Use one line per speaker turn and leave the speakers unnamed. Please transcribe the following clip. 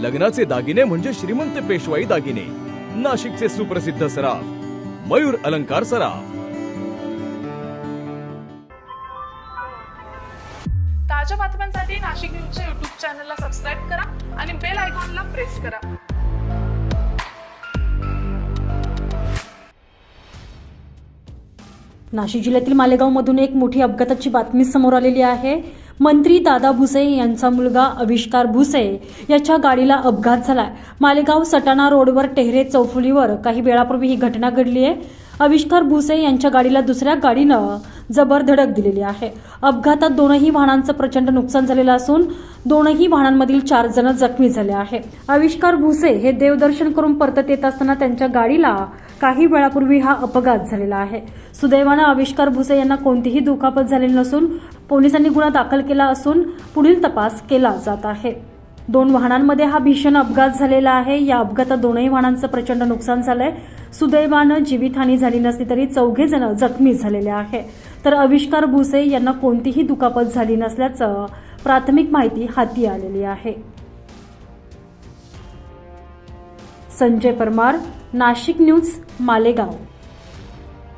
लग्नाचे दागिने म्हणजे श्रीमंत पेशवाई दागिने. नाशिकचे सुप्रसिद्ध सराफ मयूर अलंकार सराफ.
ताज्या बातम्यांसाठी नाशिक न्यूजच्या युट्यूब चॅनलला सबस्क्राईब करा आणि बेल आयकॉनला प्रेस करा.
नाशिक जिल्ह्यातील मालेगावमधून एक मोठी अपघाताची बातमी समोर आलेली आहे. मंत्री दादा भुसे यांचा मुलगा आविष्कार भुसे याच्या गाडीला अपघात झालाय. मालेगाव सटाणा रोडवर टेहरे चौफुलीवर काही वेळापूर्वी ही घटना घडली आहे. आविष्कार भुसे यांच्या गाडीला दुसऱ्या गाडीनं जबर धडक दिलेली आहे. अपघातात दोनही वाहनांचं प्रचंड नुकसान झालेलं असून दोनही वाहनांमधील चार जण जखमी झाले आहे आविष्कार भुसे हे देवदर्शन करून परतत येत असताना त्यांच्या गाडीला काही वेळापूर्वी हा अपघात झालेला आहे. सुदैवानं आविष्कार भुसे यांना कोणतीही दुखापत झालेली नसून पोलिसांनी गुन्हा दाखल केला असून पुढील तपास केला जात आहे. दोन वाहनांमध्ये हा भीषण अपघात झालेला आहे. या अपघातात दोनही वाहनांचं प्रचंड नुकसान झालंय. सुदैवानं जीवितहानी झाली नसली तरी चौघे जण जखमी झालेले आहे. तर आविष्कार भुसे यांना कोणतीही दुखापत झाली नसल्याचं प्राथमिक माहिती हाती आलेली आहे. संजय परमार नाशिक न्यूज मालेगाव.